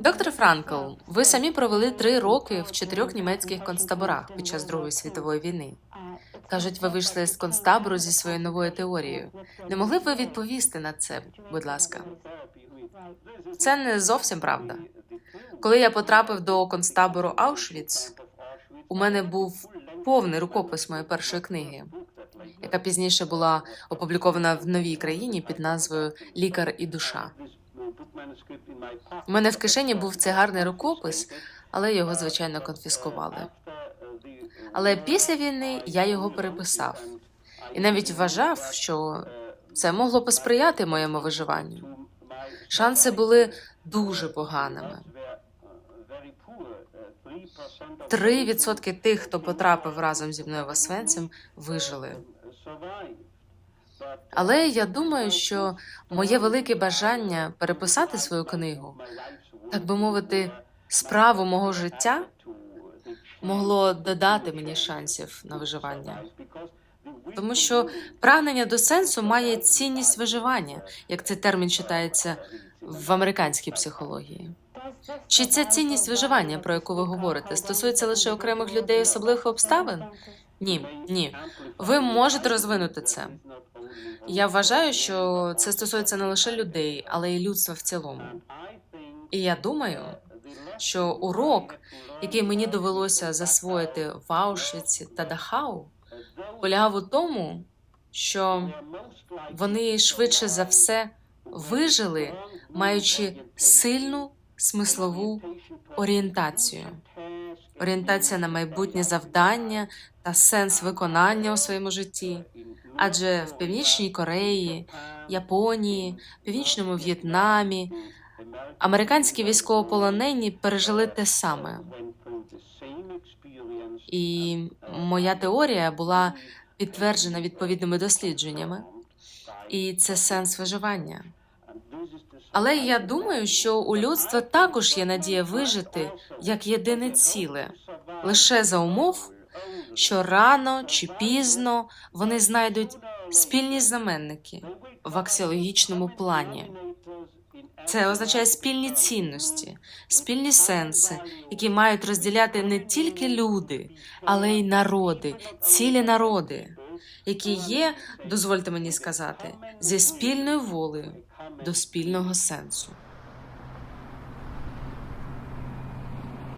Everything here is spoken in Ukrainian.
Доктор Франкл, ви самі провели три роки в чотирьох німецьких концтаборах під час Другої світової війни. Кажуть, ви вийшли з концтабору зі своєю новою теорією. Не могли б ви відповісти на це, будь ласка? Це не зовсім правда. Коли я потрапив до концтабору Аушвіц, у мене був повний рукопис моєї першої книги, яка пізніше була опублікована в новій країні під назвою Лікар і душа. У мене в кишені був цей гарний рукопис, але його, звичайно, конфіскували. Але після війни я його переписав і навіть вважав, що це могло посприяти моєму виживанню. Шанси були дуже поганими. Три відсотки тих, хто потрапив разом зі мною в Освенцим, вижили. Але я думаю, що моє велике бажання переписати свою книгу, так би мовити, справу мого життя могло додати мені шансів на виживання. Тому що прагнення до сенсу має цінність виживання, як цей термін читається в американській психології. Чи ця цінність виживання, про яку ви говорите, стосується лише окремих людей особливих обставин? Ні, ні. Ви можете розвинути це. Я вважаю, що це стосується не лише людей, але й людства в цілому. І я думаю, що урок, який мені довелося засвоїти в Аушвіці та Дахау, полягав у тому, що вони швидше за все вижили, маючи сильну смислову орієнтацію. Орієнтація на майбутнє завдання та сенс виконання у своєму житті. Адже в Північній Кореї, Японії, Північному В'єтнамі американські військовополонені пережили те саме. І моя теорія була підтверджена відповідними дослідженнями, і це сенс виживання. Але я думаю, що у людства також є надія вижити як єдине ціле, лише за умов, що рано чи пізно вони знайдуть спільні знаменники в аксіологічному плані. Це означає спільні цінності, спільні сенси, які мають розділяти не тільки люди, але й народи, цілі народи, які є, дозвольте мені сказати, зі спільною волею до спільного сенсу.